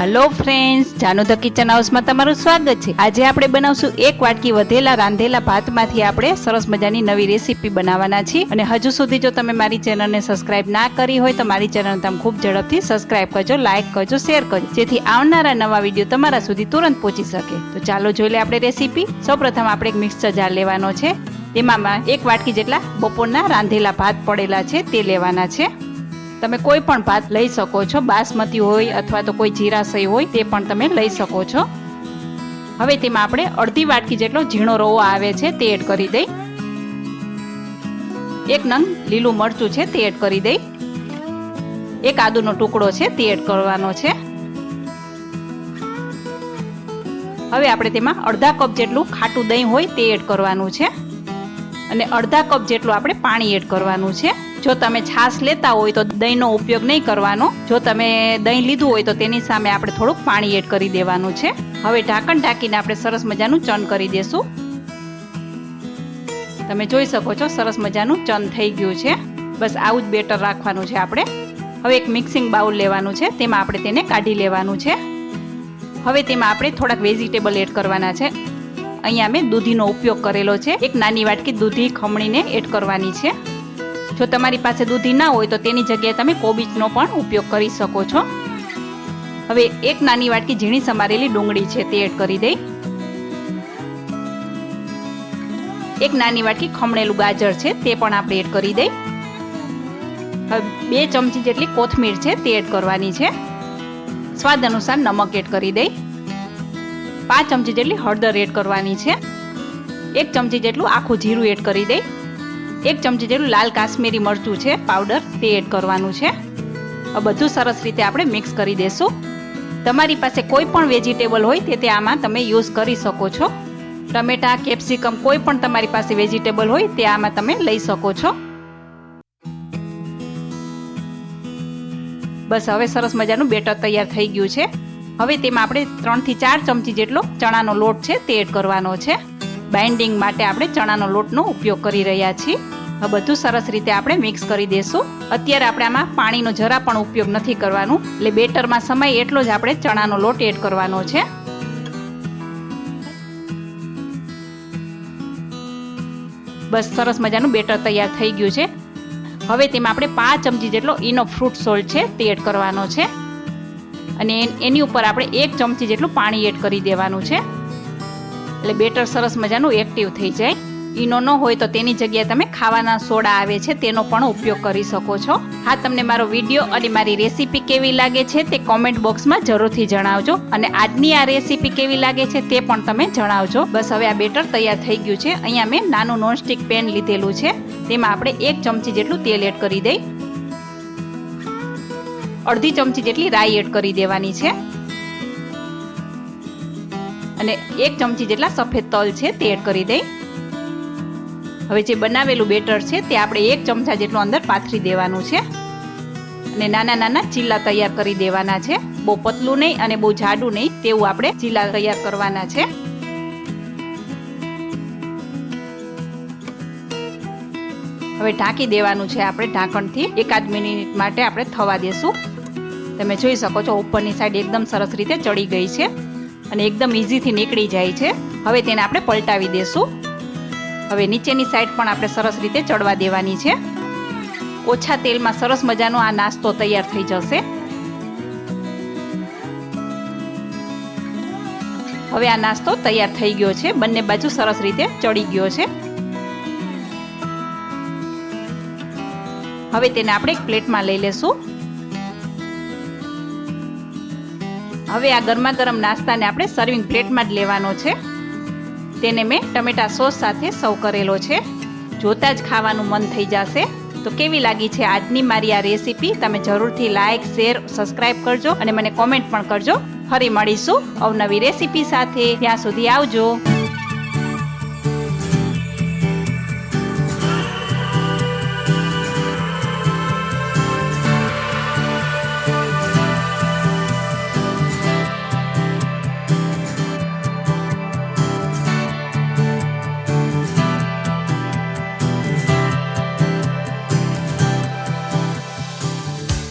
Hello friends Janu the kitchen હાઉસમાં તમારું સ્વાગત છે. આજે આપણે બનાવશું એક વાટકી વધેલા રાંધેલા ભાતમાંથી આપણે સરસ મજાની નવી રેસીપી બનાવવાના છીએ. અને હજુ સુધી જો તમે મારી ચેનલને સબસ્ક્રાઇબ ના કરી હોય તો મારી ચેનલ તમે ખૂબ ઝડપથી સબસ્ક્રાઇબ કરજો લાઇક કરજો શેર કરજો. જેથી આવનારા નવા વીડિયો તમારા સુધી તુરંત પહોંચી શકે. તો ચાલો જોઈ લે આપણે રેસીપી. સૌપ્રથમ આપણે એક મિક્સર જાર લેવાનો છે. તેમાં એક વાટકી જેટલા બપોરના રાંધેલા ભાત પડેલા છે તે લેવાના છે. તમે કોઈ પણ ભાત લઈ શકો છો, બાસમતી હોય અથવા તો કોઈ જીરાશય હોય, તે પણ તમે લઈ શકો છો. હવે તેમાં આપણે અડધી વાટકી જેટલો ઝીણો રવો આવે છે, તે એડ કરી દઈ. એક નંગ લીલું મરચું છે, તે એડ કરી દઈ. એક આદુનો ટુકડો છે, તે એડ કરવાનો છે. હવે આપણે તેમાં અડધા કપ જેટલું ખાટું દહીં હોય, તે એડ કરવાનું છે. અને અડધા કપ જેટલું આપણે પાણી એડ કરવાનું છે. જો તમે છાશ લેતા હોય તો દહીંનો ઉપયોગ નહીં કરવાનો. જો તમે દહીં લીધું હોય તો તેની સામે આપણે થોડુંક પાણી એડ કરી દેવાનું છે. હવે ઢાંકણ ઢાંકીને આપણે સરસ મજાનું ચન કરી દેશું. તમે જોઈ શકો છો સરસ મજાનું ચન થઈ ગયું છે. બસ આવું જ બેટર રાખવાનું છે આપણે. હવે એક મિક્સિંગ બાઉલ લેવાનું છે. તેમાં આપણે તેને કાઢી લેવાનું છે. હવે તેમાં આપણે થોડાક વેજીટેબલ એડ કરવાના છે. અહીંયા મેં દૂધીનો ઉપયોગ કરેલો છે. એક નાની વાટકી દૂધી ખમણીને એડ કરવાની છે. જો તમારી પાસે દૂધી ના હોય તો તેની જગ્યાએ તમે કોબીજનો પણ ઉપયોગ કરી શકો છો. હવે એક નાની વાટકી ઝીણી સમારેલી ડુંગળી છે તે એડ કરી દઈ. એક નાની વાટકી ખમણેલું ગાજર છે તે પણ આપણે એડ કરી દઈ. હવે બે ચમચી જેટલી કોથમીર છે તે એડ કરવાની છે. સ્વાદ અનુસાર નમક એડ કરી દઈ. પાંચ ચમચી જેટલી હળદર એડ કરવાની છે. એક ચમચી જેટલું આખું જીરું એડ કરી દઈ. એક ચમચી જેટલું લાલ કાશ્મીરી મરચું છે, પાવડર, તે એડ કરવાનું છે. બધું સરસ રીતે આપણે મિક્સ કરી દેશું. તમારી પાસે કોઈ પણ વેજીટેબલ હોય તે તે આમાં તમે યુઝ કરી શકો છો. ટમેટા, કેપ્સિકમ, કોઈ પણ તમારી પાસે વેજીટેબલ હોય તે આમાં તમે લઈ શકો છો. બસ હવે સરસ મજાનું બેટર તૈયાર થઈ ગયું છે. હવે તેમાં આપણે ત્રણથી ચાર ચમચી જેટલો ચણાનો લોટ છે તે એડ કરવાનો છે. બાઇન્ડિંગ માટે આપણે ચણાનો લોટનો ઉપયોગ કરી રહ્યા છીએ. આ બધું સરસ રીતે આપણે મિક્સ કરી દેશું. અત્યારે આપણે આમાં પાણીનો જરા પણ ઉપયોગ નથી કરવાનું. એટલે બેટરમાં સમય એટલો જ આપણે ચણાનો લોટ એડ કરવાનો છે. બસ સરસ મજાનું બેટર તૈયાર થઈ ગયું છે. હવે તેમાં આપણે પાંચ ચમચી જેટલો ઈનો ફ્રૂટ સોલ્ટ છે તે એડ કરવાનો છે. અને એની ઉપર આપણે એક ચમચી જેટલું પાણી એડ કરી દેવાનું છે. એટલે બેટર સરસ મજાનું એક્ટિવ થઈ જાય. ઈનો ન હોય તો તેની જગ્યાએ તમે ખાવાના સોડા આવે છે તેનો પણ ઉપયોગ કરી શકો છો. હા, તમને મારો વીડિયો અને મારી રેસીપી કેવી લાગે છે તે કોમેન્ટ બોક્સમાં જરૂરથી જણાવજો. અને આજની આ રેસીપી કેવી લાગે છે તે પણ તમે જણાવજો. બસ હવે આ બેટર તૈયાર થઈ ગયું છે. અહીંયા મેં નાનું નોનસ્ટિક પેન લીધેલું છે. તેમાં આપણે એક ચમચી જેટલું તેલ એડ કરી દઈ. અડધી ચમચી જેટલી રાઈ એડ કરી દેવાની છે. અને એક ચમચી જેટલા સફેદ તલ છે તે એડ કરી દઈ. હવે જે બનાવેલું બેટર છે તે આપણે એક ચમચા જેટલું અંદર પાથરી દેવાનું છે. અને નાના નાના ચીલા તૈયાર કરી દેવાના છે. બહુ પતલું નહીં અને બહુ જાડું નહીં તેવું આપણે ચીલા તૈયાર કરવાના છે. હવે ઢાંકી દેવાનું છે આપણે ઢાંકણથી. એકાદ મિનિટ માટે આપણે થવા દેશું. તમે જોઈ શકો છો, ઉપરની સાઈડ એકદમ સરસ રીતે ચડી ગઈ છે અને એકદમ ઇઝીથી નીકળી જાય છે. હવે તેને આપણે પલટાવી દેશું. હવે નીચેની સાઈડ પણ આપણે સરસ રીતે ચડવા દેવાની છે. ઓછા તેલમાં સરસ મજાનો આ નાસ્તો તૈયાર થઈ જશે. હવે આ નાસ્તો તૈયાર થઈ ગયો છે. બંને બાજુ સરસ રીતે ચડી ગયો છે. હવે તેને આપણે એક પ્લેટમાં લઈ લેશું. હવે આ ગરમા ગરમ નાસ્તાને આપણે સર્વિંગ પ્લેટમાં જ લેવાનો છે. તેને મેં ટમેટા સોસ સાથે સર્વ કરેલો છે. જોતા જ ખાવાનું મન થઈ જશે. તો કેવી લાગી છે આજની મારી આ રેસીપી? તમે જરૂરથી લાઇક શેર સબસ્ક્રાઇબ કરજો અને મને કોમેન્ટ પણ કરજો. ફરી મળીશું અવનવી રેસીપી સાથે. ત્યાં સુધી આવજો.